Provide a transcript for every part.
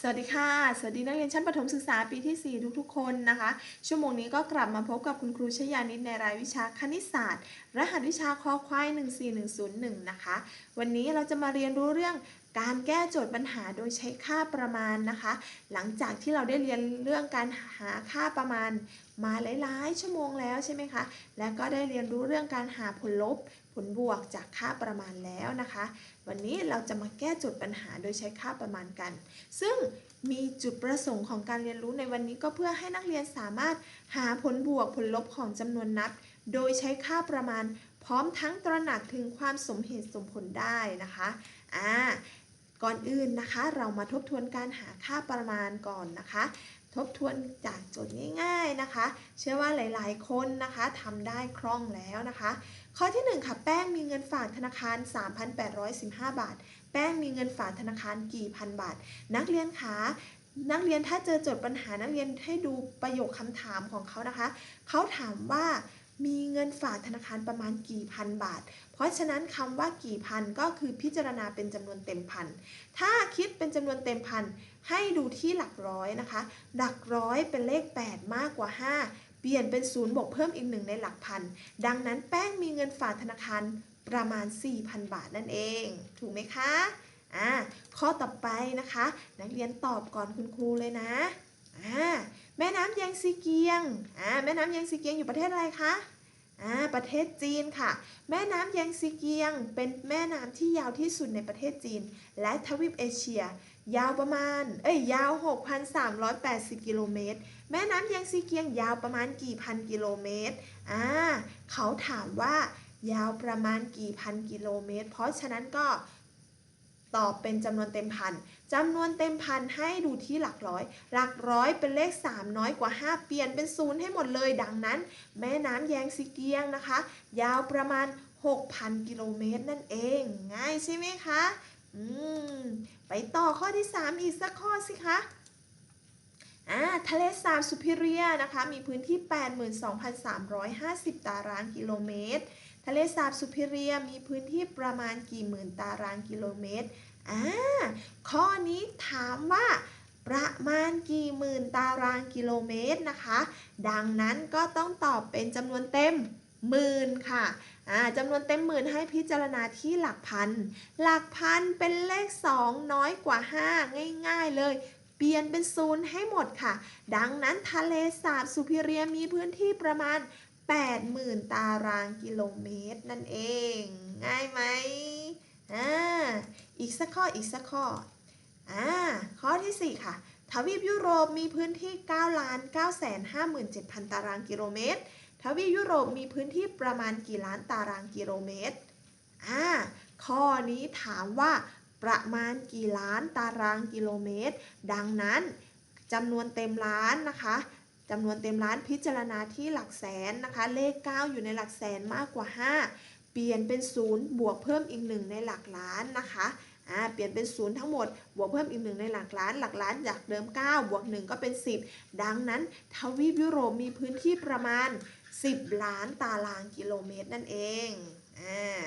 สวัสดีค่ะ สวัสดีนักเรียนชั้นประถมศึกษาปีที่ 4 ทุกๆ คนนะคะ ชั่วโมงนี้ก็กลับมาพบกับคุณครูชยานิตในรายวิชาคณิตศาสตร์ รหัสวิชาคอควาย14101 นะคะ วันนี้เราจะมาเรียนรู้เรื่อง การแก้โจทย์ปัญหาโดยใช้ค่าประมาณนะคะ หลังจากที่เราได้เรียนเรื่องการหาค่าประมาณ มาหลายๆชั่วโมงแล้วใช่ไหมคะ แล้วก็ได้เรียนรู้เรื่องการหาผลลบ ผลบวกจากค่าประมาณแล้วนะคะ วันนี้เราจะมาแก้โจทย์ปัญหาโดยใช้ค่าประมาณกัน ซึ่งมีจุดประสงค์ของการเรียนรู้ในวันนี้ก็เพื่อให้นักเรียนสามารถหาผลบวกผลลบของจำนวนนับ โดยใช้ค่าประมาณ พร้อมทั้งตระหนักถึงความสมเหตุสมผลได้นะคะอ่า ก่อนอื่นนะคะ เรามาทบทวนการหาค่าประมาณก่อนนะคะ ทบทวนจากโจทย์ง่าย ๆนะคะ เชื่อว่าหลายๆ คนนะคะทำได้คล่องแล้วนะคะ ข้อที่ 1 ค่ะ แป้งมีเงินฝากธนาคาร 3,815 บาท แป้งมีเงินฝากธนาคารกี่พันบาท นักเรียนคะนักเรียนถ้าเจอโจทย์ปัญหานักเรียนให้ดูประโยคคำถามของเขานะคะ เขาถามว่า มีเงินฝากธนาคารประมาณกี่พันบาท เพราะฉะนั้นคำว่ากี่พันก็คือพิจารณาเป็นจำนวนเต็มพัน ถ้าคิดเป็นจำนวนเต็มพันให้ดูที่หลักร้อยนะคะ หลักร้อยเป็นเลข 8 มากกว่า 5 เปลี่ยนเป็นศูนย์บวกเพิ่มอีกหนึ่งในหลักพัน ดังนั้นแป้งมีเงินฝากธนาคารประมาณ 4,000 บาทนั่นเอง ถูกไหมคะ อ่า ข้อต่อไปนะคะ นักเรียนตอบก่อนคุณครูเลยนะ อ่าแม่น้ำแยงซีเกียงอ่าแม่น้ำแยงซีเกียงอยู่ประเทศอะไรคะอ่าประเทศจีนค่ะ แม่น้ำแยงซีเกียง เป็นแม่น้ำที่ยาวที่สุดในประเทศจีน และทวีปเอเชีย ยาวประมาณ เอ้ย ยาว 6,380 กิโลเมตร แม่น้ำแยงซีเกียงยาวประมาณกี่พันกิโลเมตร อ่า เขาถามว่ายาวประมาณกี่พันกิโลเมตร เพราะฉะนั้นก็ตอบเป็นจำนวนเต็มพัน จำนวนเต็มพันให้ดูที่หลักร้อย หลักร้อยเป็นเลข 3 น้อยกว่า 5 เปลี่ยนเป็นศูนย์ให้หมดเลย ดังนั้น แม่น้ำแยงซีเกียงนะคะ ยาวประมาณ 6,000 กิโลเมตรนั่นเอง ง่ายใช่ไหมคะ อืม ไปต่อข้อที่ 3 อีกสักข้อสิคะอ่าทะเลสาบสุพิเรียนะคะ มีพื้นที่ 82,350 ตารางกิโลเมตร ทะเลสาบสุพิเรียมีพื้นที่ประมาณกี่หมื่นตารางกิโลเมตร อ่าข้อนี้ถามว่าประมาณกี่หมื่นตารางกิโลเมตรนะคะ ดังนั้นก็ต้องตอบเป็นจำนวนเต็มหมื่นค่ะอ่าจำนวนเต็มหมื่นให้พิจารณาที่หลักพัน หลักพันเป็นเลข 2 น้อยกว่า 5 ง่ายๆเลย เปลี่ยนเป็นศูนย์ให้หมดค่ะ ดังนั้นทะเลสาบสุพิเรียมีพื้นที่ประมาณ 80,000 ตารางกิโลเมตรนั่นเอง ง่ายไหม อีกสักข้ออีกสักข้ออ่าข้อที่ 4 ค่ะ ทวีปยุโรปมีพื้นที่ 9 ล้าน9แสน57,000 ตารางกิโลเมตร ทวีปยุโรปมีพื้นที่ประมาณกี่ล้านตารางกิโลเมตรอ่าข้อนี้ถามว่าประมาณกี่ล้านตารางกิโลเมตร ดังนั้นจำนวนเต็มล้านนะคะจำนวนเต็มล้านพิจารณาที่หลักแสนนะคะ เลข 9 อยู่ในหลักแสนมากกว่า 5 เปลี่ยนเป็น 0 บวกเพิ่มอีก 1 ในหลักล้านนะคะ อ่าเปลี่ยนเป็น0ทั้งหมด บวกเพิ่มอีก1ในหลักล้าน หลักล้านจากเดิม 9 บวก 1 ก็เป็น 10 ดังนั้นทวีปยุโรปมีพื้นที่ประมาณ 10 ล้านตารางกิโลเมตรนั่นเองอ่า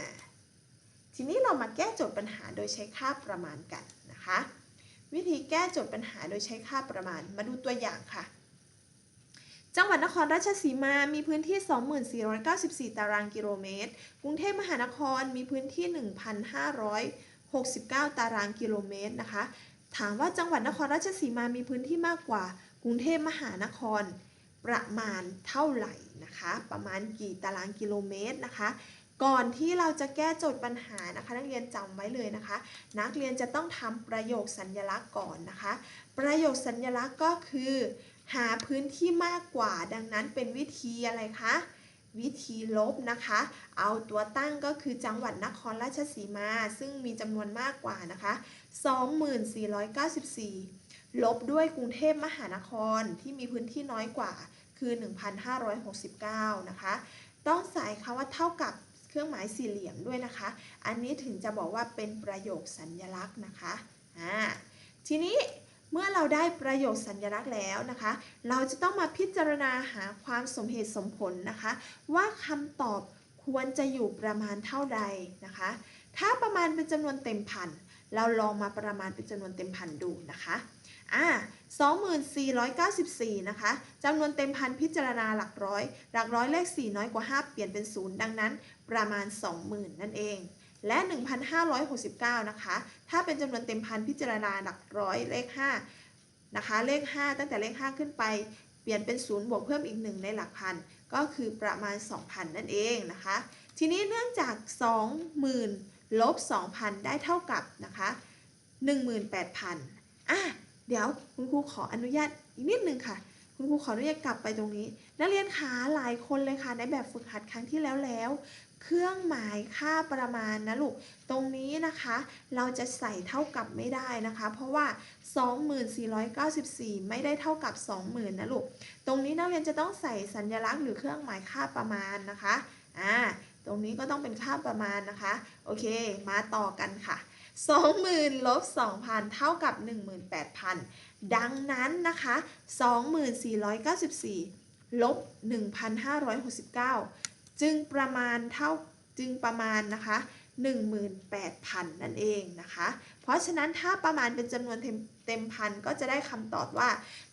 ทีนี้เรามาแก้โจทย์ปัญหาโดยใช้ค่าประมาณกันนะคะ วิธีแก้โจทย์ปัญหาโดยใช้ค่าประมาณ มาดูตัวอย่างค่ะจังหวัดนครราชสีมา มีพื้นที่ 2494 ตารางกิโลเมตร กรุงเทพมหานคร มีพื้นที่ 69 ตารางกิโลเมตรนะคะ ถามว่าจังหวัดนครราชสีมามีพื้นที่มากกว่ากรุงเทพมหานครประมาณเท่าไหร่นะคะ ประมาณกี่ตารางกิโลเมตรนะคะ ก่อนที่เราจะแก้โจทย์ปัญหานะคะ นักเรียนจำไว้เลยนะคะ นักเรียนจะต้องทำประโยคสัญลักษณ์ก่อนนะคะ ประโยคสัญลักษณ์ก็คือ หาพื้นที่มากกว่าดังนั้นเป็นวิธีอะไรคะ วิธีลบนะคะ เอาตัวตั้งก็คือจังหวัดนครราชสีมา ซึ่งมีจำนวนมากกว่านะคะ 2494 ลบด้วยกรุงเทพมหานครที่มีพื้นที่น้อยกว่า คือ 1,569 นะคะ ต้องใส่คำว่าเท่ากับเครื่องหมายสี่เหลี่ยมด้วยนะคะ อันนี้ถึงจะบอกว่าเป็นประโยคสัญลักษณ์นะคะ อ่า ทีนี้ เมื่อเราได้ประโยคสัญลักษณ์แล้วนะคะ เราจะต้องมาพิจารณาหาความสมเหตุสมผลนะคะ ว่าคำตอบควรจะอยู่ประมาณเท่าใดนะคะ ถ้าประมาณเป็นจำนวนเต็มพันเราลองมาประมาณเป็นจำนวนเต็มพันดูนะคะอ่า2494 นะคะจำนวนเต็มพันพิจารณาหลักร้อย หลักร้อยเลข 4 น้อยกว่า 5 เปลี่ยนเป็น 0 ดังนั้น ประมาณ 20,000 นั่นเอง และ 1,569 นะคะ ถ้าเป็นจำนวนเต็มพันพิจารณาหลักร้อยเลข 5 นะคะ เลข 5 ตั้งแต่เลข 5 ขึ้นไป เปลี่ยนเป็น 0 บวกเพิ่มอีก 1 ในหลักพัน ก็คือประมาณ 2,000 นั่นเองนะคะ ทีนี้เนื่องจาก 20,000ลบ2,000 ได้เท่ากับนะคะ 18,000 อะ เดี๋ยวคุณครูขออนุญาตอีกนิดนึงค่ะคุณครูขออนุญาตกลับไปตรงนี้ นักเรียนขาหลายคนเลยค่ะในแบบฝึกหัดครั้งที่แล้วแล้ว เครื่องหมายค่าประมาณนะลูก ตรงนี้นะคะเราจะใส่เท่ากับไม่ได้นะคะ เพราะว่า 2494 ไม่ได้เท่ากับ 20,000นะลูก ตรงนี้นักเรียนจะต้องใส่สัญลักษณ์หรือเครื่องหมายค่าประมาณนะคะ อ่า ตรงนี้ก็ต้องเป็นค่าประมาณนะคะ โอเค มาต่อกันค่ะ20,000ลบ2,000 เท่ากับ 18,000 ดังนั้นนะคะ 2494 ลบ 1,569 จึงประมาณเท่าจึงประมาณนะคะ18,000 นั่นเองนะคะ เพราะฉะนั้นถ้าประมาณเป็นจำนวนเต็มเต็มพันก็จะได้คำตอบว่า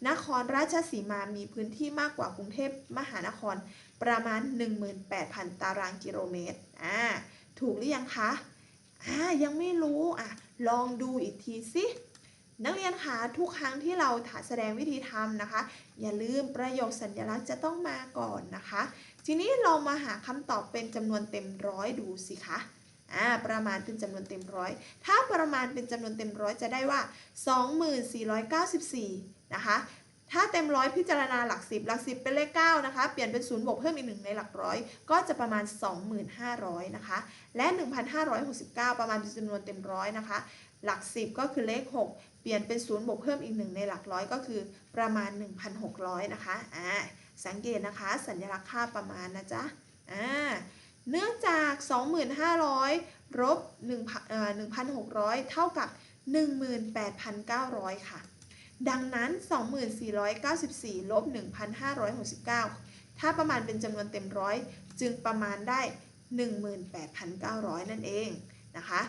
นครราชสีมามีพื้นที่มากกว่ากรุงเทพมหานครประมาณ 18,000 ตารางกิโลเมตรอ่าถูกหรือยังคะอ่ายังไม่รู้อะลองดูอีกทีสิ นักเรียนคะทุกครั้งที่เราแสดงวิธีทำนะคะ อย่าลืมประโยคสัญลักษณ์จะต้องมาก่อนนะคะ ทีนี้เรามาหาคำตอบเป็นจำนวนเต็มร้อยดูสิคะอ่าประมาณเป็นจำนวนเต็มร้อย ถ้าประมาณเป็นจำนวนเต็มร้อยจะได้ว่า 2494 นะคะ ถ้าเต็มร้อยพิจารณาหลักสิบหลักสิบเป็นเลข9นะคะ เปลี่ยนเป็นศูนย์บวกเพิ่มอีกหนึ่งในหลักร้อย ก็จะประมาณ 2500 นะคะ และ 1,569 ประมาณเป็นจำนวนเต็มร้อยนะคะ หลักสิบก็คือเลข 6 ปลี่ยนเป็นศูนย์บวกเพิ่มอีกหนึ่งในหลักร้อยก็คือประมาณ 1,600 นะคะ อ่า สังเกตนะคะ สัญลักษณ์ค่าประมาณนะจ๊ะ อ่า เนื่องจาก 2,500ลบ1,000เอ่อ1,600 เท่ากับ 18,900 ค่ะ ดังนั้น 2494ลบ1,569 ถ้าประมาณเป็นจำนวนเต็มร้อยจึงประมาณได้ 18,900 นั่นเองนะคะ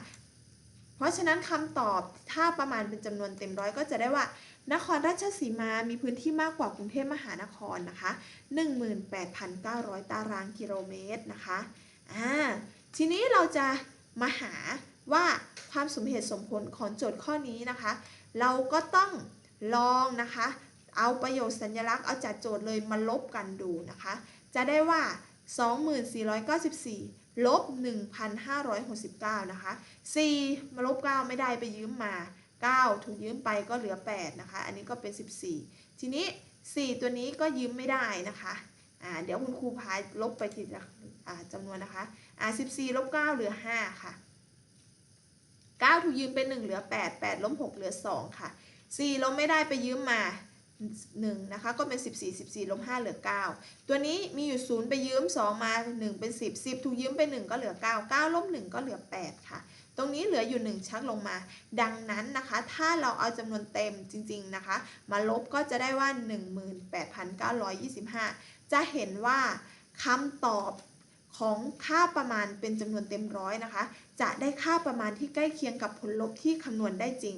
เพราะฉะนั้นคำตอบถ้าประมาณเป็นจำนวนเต็มร้อยก็จะได้ว่า นครราชสีมามีพื้นที่มากกว่ากรุงเทพมหานครนะคะ 18,900 ตารางกิโลเมตรนะคะอ่าทีนี้เราจะมาหาว่าความสมเหตุสมผลของโจทย์ข้อนี้นะคะ เราก็ต้องลองนะคะ เอาประโยชน์สัญลักษณ์เอาจากโจทย์เลยมาลบกันดูนะคะ จะได้ว่า 2494 ลบ 1,569 นะคะ 4 มาลบ 9 ไม่ได้ไปยืมมา 9 ถูกยืมไปก็เหลือ 8 นะคะ อันนี้ก็เป็น 14 ทีนี้ 4 ตัวนี้ก็ยืมไม่ได้นะคะอ่าเดี๋ยวคุณครูพายลบไปทีละอ่าจำนวนนะคะอ่า14ลบ9เหลือ 5 ค่ะ 9 ถูกยืมเป็น 1 เหลือ 8 8ลบ6เหลือ 2 ค่ะ 4 ลบไม่ได้ไปยืมมา 1นะคะก็เป็น 14 14ลบ5เหลือ 9 ตัวนี้มีอยู่ 0 ไปยืม 2 มา 1 เป็น 10 10 ถูกยืมไป 1 ก็เหลือ 9 9ลบ1ก็เหลือ 8 ค่ะ ตรงนี้เหลืออยู่ 1 ชักลงมา ดังนั้นนะคะ ถ้าเราเอาจำนวนเต็มจริง ๆนะคะ มาลบก็จะได้ว่า 18,925 จะเห็นว่าคำตอบของค่าประมาณเป็นจำนวนเต็มร้อยนะคะ จะได้ค่าประมาณที่ใกล้เคียงกับผลลบที่คำนวณได้จริง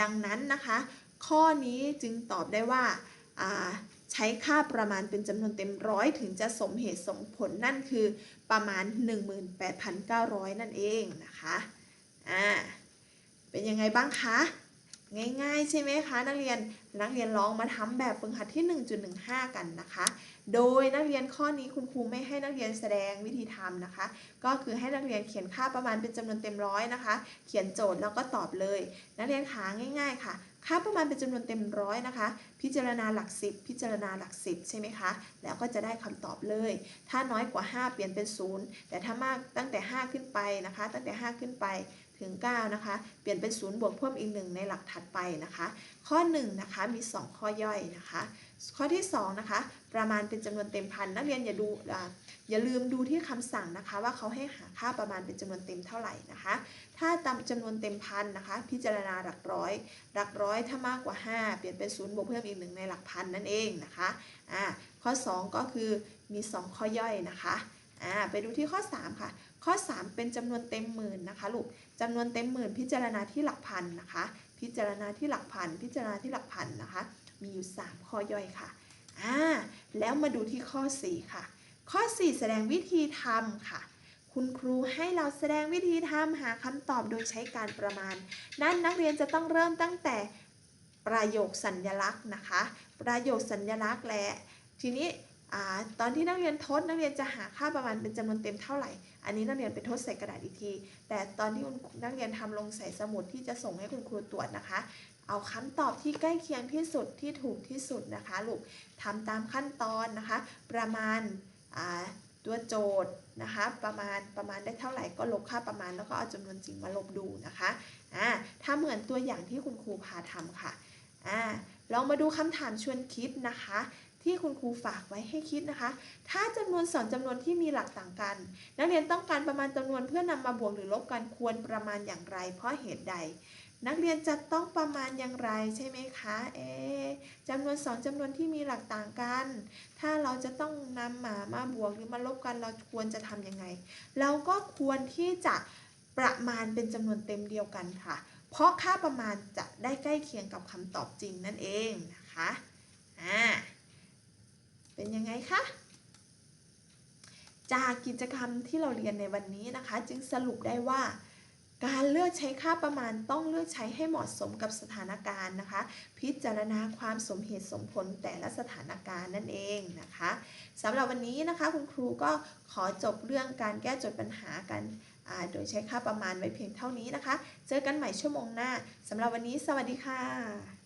ดังนั้นนะคะ ข้อนี้จึงตอบได้ว่าาใช้ค่าประมาณเป็นจำนวนเต็มร้อยถึงจะสมเหตุสมผลนั่นคือประมาณ 18,900 นั่นเองนะคะอ่าเป็นยังไงบ้างคะ ง่ายๆ ใช่ไหมคะ นักเรียนนักเรียนลองมาทำแบบฝึกหัดที่ 1.15 กันนะคะ โดยนักเรียนข้อนี้คุณครูไม่ให้นักเรียนแสดงวิธีทำนะคะ ก็คือให้นักเรียนเขียนค่าประมาณเป็นจำนวนเต็มร้อยนะคะ เขียนโจทย์แล้วก็ตอบเลย นักเรียนขาง่าย ๆ ค่ะ ค่าประมาณเป็นจำนวนเต็มร้อยนะคะ พิจารณาหลักสิบพิจารณาหลักสิบใช่ไหมคะ แล้วก็จะได้คำตอบเลย ถ้าน้อยกว่า 5 เปลี่ยนเป็น 0 แต่ถ้ามากตั้งแต่ 5 ขึ้นไปนะคะ ตั้งแต่ 5 ขึ้นไปถึง 9 นะคะ เปลี่ยนเป็น 0 บวกเพิ่มอีก 1 ในหลักถัดไปนะคะ ข้อ 1 นะคะ มี 2 ข้อย่อยนะคะ ข้อที่2นะคะประมาณเป็นจำนวนเต็มพันนักเรียนอย่าดูอย่าลืมดูที่คำสั่งนะคะ ว่าเขาให้หาค่าประมาณเป็นจำนวนเต็มเท่าไหร่นะคะ ถ้าตามจำนวนเต็มพันนะคะ พิจารณาหลักร้อยหลักร้อยถ้ามากกว่า 5 เปลี่ยนเป็น0บวกเพิ่มอีก1ในหลักพันนั่นเองนะคะอ่าข้อ 2 ก็คือมี 2 ข้อย่อยนะคะอ่าไปดูที่ข้อ 3 ค่ะ ข้อ 3 เป็นจำนวนเต็มหมื่นนะคะลูกจำนวนเต็มหมื่นพิจารณาที่หลักพันนะคะ พิจารณาที่หลักพันพิจารณาที่หลักพันนะคะ มีอยู่ 3 ข้อย่อยค่ะ อ่า แล้วมาดูที่ข้อ 4 ค่ะ ข้อ 4 แสดงวิธีทำค่ะ คุณครูให้เราแสดงวิธีทำหาคำตอบโดยใช้การประมาณ นั่นนักเรียนจะต้องเริ่มตั้งแต่ประโยคสัญญลักษณ์นะคะ ประโยคสัญญลักษณ์และทีนี้อตอนที่นักเรียนทดนักเรียนจะหาค่าประมาณเป็นจำนวนเต็มเท่าไหร่ อันนี้นักเรียนไปทดใส่กระดาษอีกที แต่ตอนที่นักเรียนทำลงใส่สมุดที่จะส่งให้คุณครูตรวจนะคะ เอาคำตอบที่ใกล้เคียงที่สุดที่ถูกที่สุดนะคะลูกทำตามขั้นตอนนะคะ ประมาณาตัวโจทย์นะคะประมาณประมาณได้เท่าไหร่ก็ลบค่าประมาณแล้วก็เอาจำนวนจริงมาลบดูนะคะอ่าถ้าเหมือนตัวอย่างที่คุณครูพาทำค่ะอ่าลองมาดูคำถามชวนคิดนะคะ ที่คุณครูฝากไว้ให้คิดนะคะ ถ้าจำนวนสองจำนวนที่มีหลักต่างกัน นักเรียนต้องการประมาณจำนวนเพื่อนำมาบวกหรือลบกันควรประมาณอย่างไร เพราะเหตุใด นักเรียนจะต้องประมาณอย่างไรใช่ไหมคะเอ๊ะจำนวนสองจำนวนที่มีหลักต่างกัน ถ้าเราจะต้องนำหมามาบวกหรือมาลบกันเราควรจะทำยังไง เราก็ควรที่จะประมาณเป็นจำนวนเต็มเดียวกันค่ะ เพราะค่าประมาณจะได้ใกล้เคียงกับคำตอบจริงนั่นเองนะคะอ่าเป็นยังไงคะจากกิจกรรมที่เราเรียนในวันนี้นะคะ จึงสรุปได้ว่า ลือกใช้ค่าประมาณต้องเลือกใช้ให้เหมาะสมกับสถานการณ์นะคะ พิจารณาความสมเหตุสมผลแต่ละสถานการณ์นั่นเองนะคะสำหรับวันนี้นะคะคุณครูก็ขอจบเรื่องการแก้โจทย์ปัญหากันโดยใช้ค่าประมาณไว้เพียงเท่านี้นะคะ เจอกันใหม่ชั่วโมงหน้าสำหรับวันนี้ สวัสดีค่ะ